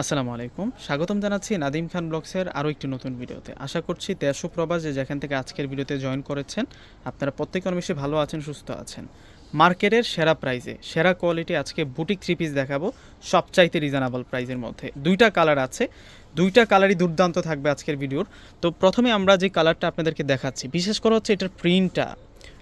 আসসালামু আলাইকুম। স্বাগতম জানাচ্ছি নাদিম খান ব্লগসের আরও একটি নতুন ভিডিওতে। আশা করছি ও প্রবাস যে যেখান থেকে আজকের ভিডিওতে জয়েন করেছেন, আপনারা প্রত্যেকে বেশি ভালো আছেন, সুস্থ আছেন। মার্কেটের সেরা প্রাইজে, সেরা কোয়ালিটি আজকে বুটিক থ্রি পিস দেখাবো, সবচাইতে রিজনেবল প্রাইজের মধ্যে। দুইটা কালার আছে, দুইটা কালারই দুর্দান্ত থাকবে আজকের ভিডিওর। তো প্রথমে আমরা যে কালারটা আপনাদেরকে দেখাচ্ছি, বিশেষ করে হচ্ছে এটার প্রিন্টটা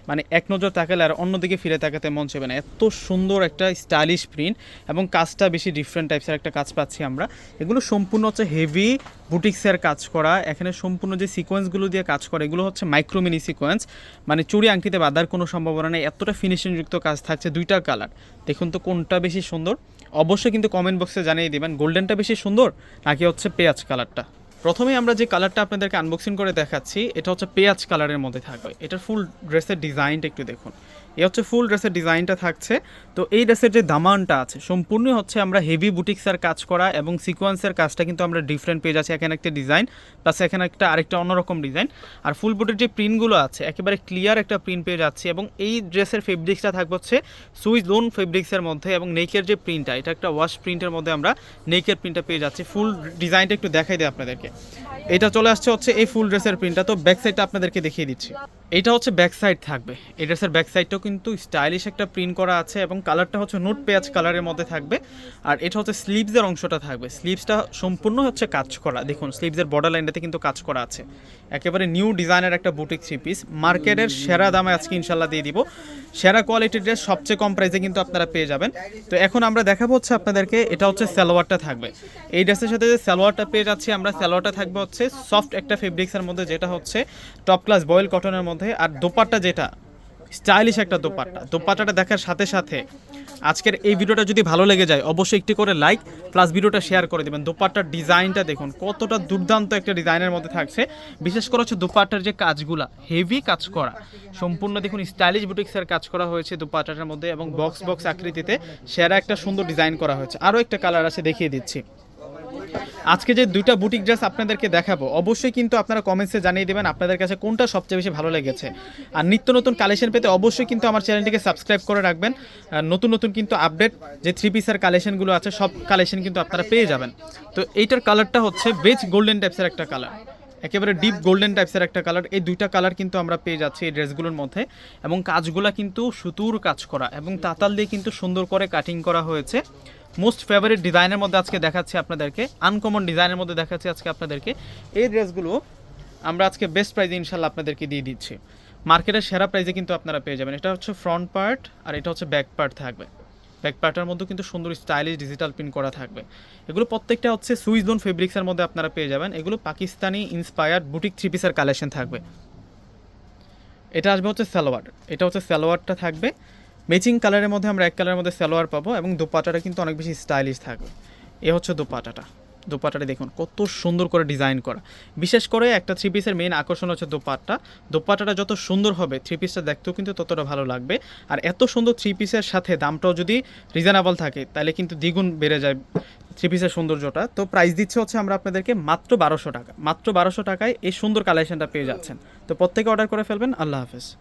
মানে এক নজর তাকালে আর অন্যদিকে ফিরে তাকাতে মন চাইবে না। এত সুন্দর একটা স্টাইলিশ প্রিন্ট এবং কাজটা বেশি ডিফারেন্ট টাইপসের একটা কাজ পাচ্ছি আমরা। এগুলো সম্পূর্ণ হচ্ছে হেভি বুটিক্সের কাজ করা। এখানে সম্পূর্ণ যে সিকোয়েন্সগুলো দিয়ে কাজ করে, এগুলো হচ্ছে মাইক্রোমিনি সিকোয়েন্স মানে চুরি আংটিতে বাঁধার কোনো সম্ভাবনা নেই। এতটা ফিনিশিংযুক্ত কাজ থাকছে দুইটা কালার দেখুন তো কোনটা বেশি সুন্দর। অবশ্যই কিন্তু কমেন্ট বক্সে জানিয়ে দিবেন গোল্ডেনটা বেশি সুন্দর নাকি হচ্ছে পেঁয়াজ কালারটা প্রথমে আমরা যে কালারটা আপনাদেরকে আনবক্সিং করে দেখাচ্ছি, এটা হচ্ছে পেঁয়াজ কালারের মধ্যে থাকবে। এটার ফুল ড্রেসের ডিজাইনটা একটু দেখুন। এ হচ্ছে ফুল ড্রেসের ডিজাইনটা থাকছে। তো এই ড্রেসের যে দামানটা আছে সম্পূর্ণ হচ্ছে আমরা হেভি বুটিক্সের কাজ করা এবং সিকোয়েন্সের কাজটা কিন্তু আমরা ডিফারেন্ট পেয়ে যাচ্ছি। এখানে একটা ডিজাইন প্লাস এখানে একটা আরেকটা অন্যরকম ডিজাইন আর ফুল বুটের যে প্রিন্টগুলো আছে, একেবারে ক্লিয়ার একটা প্রিন্ট পেয়ে যাচ্ছি এবং এই ড্রেসের ফেব্রিক্সটা থাকবে হচ্ছে সুইচ লোন ফেব্রিক্সের মধ্যে এবং নেকের যে প্রিন্টটা এটা একটা ওয়াশ প্রিন্টের মধ্যে আমরা নেকের প্রিন্টটা পেয়ে যাচ্ছি। ফুল ডিজাইনটা একটু দেখাই দিই আপনাদেরকে। এটা চলে আসছে হচ্ছে এই ফুল ড্রেসের প্রিন্টটা। তো ব্যাক সাইডটা আপনাদেরকে দেখিয়ে দিচ্ছি। এটা হচ্ছে ব্যাক সাইড থাকবে। এই ড্রেসের ব্যাক সাইডটাও কিন্তু স্টাইলিশ একটা প্রিন্ট করা আছে এবং কালারটা হচ্ছে নোট পেঁয়াজ কালারের মধ্যে থাকবে। আর এটা হচ্ছে স্লিভসের অংশটা থাকবে। স্লিভসটা সম্পূর্ণ হচ্ছে কাজ করা। দেখুন স্লিভসের বর্ডার লাইনটাতে কিন্তু কাজ করা আছে। একেবারে নিউ ডিজাইনের একটা বুটিক থ্রি পিস মার্কেটের সেরা দামে আজকে ইনশাল্লাহ দিয়ে দিব। সেরা কোয়ালিটির ড্রেস সবচেয়ে কম প্রাইসে কিন্তু আপনারা পেয়ে যাবেন। তো এখন আমরা দেখাবো হচ্ছে আপনাদেরকে এটা হচ্ছে সালোয়ারটা থাকবে। এই ড্রেসের সাথে যে সালোয়ারটা পেয়ে যাচ্ছি আমরা সালোয়ারটা থাকবে হচ্ছে সফট একটা ফেব্রিক্সের মধ্যে, যেটা হচ্ছে টপ ক্লাস বয়েল কটনের মধ্যে। আর দোপাট্টা যেটা স্টাইলিশ একটা দোপাট্টা। দোপাট্টাটা দেখার সাথে সাথে আজকের এই ভিডিওটা যদি ভালো লেগে যায়, অবশ্যই একটি করে লাইক প্লাস ভিডিওটা শেয়ার করে দেবেন। দোপাট্টার ডিজাইনটা দেখুন, কতটা দুর্দান্ত একটা ডিজাইনের মধ্যে থাকছে। বিশেষ করে হচ্ছে দোপাট্টার যে কাজগুলা হেভি কাজ করা, সম্পূর্ণ দেখুন স্টাইলিশ বুটিক্সের কাজ করা হয়েছে দোপাট্টাটার মধ্যে এবং বক্স বক্স আকৃতিতে সেরা একটা সুন্দর ডিজাইন করা হয়েছে। আরও একটা কালার আছে দেখিয়ে দিচ্ছি। আজকে যে দুইটা বুটিক ড্রেস আপনাদেরকে দেখাবো, অবশ্যই কিন্তু আপনারা কমেন্টসে জানিয়ে দেবেন আপনাদের কাছে কোনটা সবচেয়ে বেশি ভালো লেগেছে। আর নিত্য নতুন কালেকশন পেতে অবশ্যই কিন্তু আমার চ্যানেলটিকে সাবস্ক্রাইব করে রাখবেন। নতুন নতুন কিন্তু আপডেট যে থ্রি পিসের কালেকশনগুলো আছে, সব কালেকশন কিন্তু আপনারা পেয়ে যাবেন। তো এইটার কালারটা হচ্ছে বেজ গোল্ডেন টাইপসের একটা কালার একেবারে ডিপ গোল্ডেন টাইপসের একটা কালার এই দুইটা কালার কিন্তু আমরা পেয়ে যাচ্ছি এই ড্রেসগুলোর মধ্যে। এবং কাজগুলা কিন্তু সুতুর কাজ করা এবং তাতাল দিয়ে কিন্তু সুন্দর করে কাটিং করা হয়েছে। মোস্ট ফেভারিট ডিজাইনের মধ্যে আজকে দেখাচ্ছি আপনাদেরকে। আনকমন ডিজাইনের মধ্যে দেখাচ্ছি আজকে আপনাদেরকে। এই ড্রেসগুলো আমরা আজকে বেস্ট প্রাইজে ইনশাল্লাহ আপনাদেরকে দিয়ে দিচ্ছি। মার্কেটের সেরা প্রাইজে কিন্তু আপনারা পেয়ে যাবেন। এটা হচ্ছে ফ্রন্ট পার্ট আর এটা হচ্ছে ব্যাক পার্ট থাকবে। ব্যাক পার্টের মধ্যে কিন্তু সুন্দর স্টাইলিশ ডিজিটাল প্রিন্ট করা থাকবে। এগুলো প্রত্যেকটা হচ্ছে সুইজডোন ফেব্রিক্সের মধ্যে আপনারা পেয়ে যাবেন। এগুলো পাকিস্তানি ইন্সপায়ার্ড বুটিক থ্রি পিসের কালেকশন থাকবে। এটা আসবে হচ্ছে সালোয়ার। এটা হচ্ছে সালোয়ারটা থাকবে। ম্যাচিং কালারের মধ্যে আমরা এক কালারের মধ্যে সালোয়ার পাবো এবং দোপাটাটা কিন্তু অনেক বেশি স্টাইলিশ থাকবে। এ হচ্ছে দোপাটাটা। দোপাটাটা দেখুন, কত সুন্দর করে ডিজাইন করা। বিশেষ করে একটা থ্রি পিসের মেইন আকর্ষণ হচ্ছে দোপাট্টা। দোপাট্টাটা যত সুন্দর হবে থ্রি পিসটা দেখতেও কিন্তু ততটা ভালো লাগবে। আর এত সুন্দর থ্রি পিসের সাথে দামটাও যদি রিজনেবল থাকে, তাহলে কিন্তু দ্বিগুণ বেড়ে যায় থ্রি পিসের সৌন্দর্যটা। তো প্রাইস দিচ্ছে হচ্ছে আমরা আপনাদেরকে মাত্র বারোশো টাকা। মাত্র বারোশো টাকায় এই সুন্দর কালেকশনটা পেয়ে যাচ্ছেন। তো প্রত্যেকে অর্ডার করে ফেলবেন। আল্লাহ হাফেজ।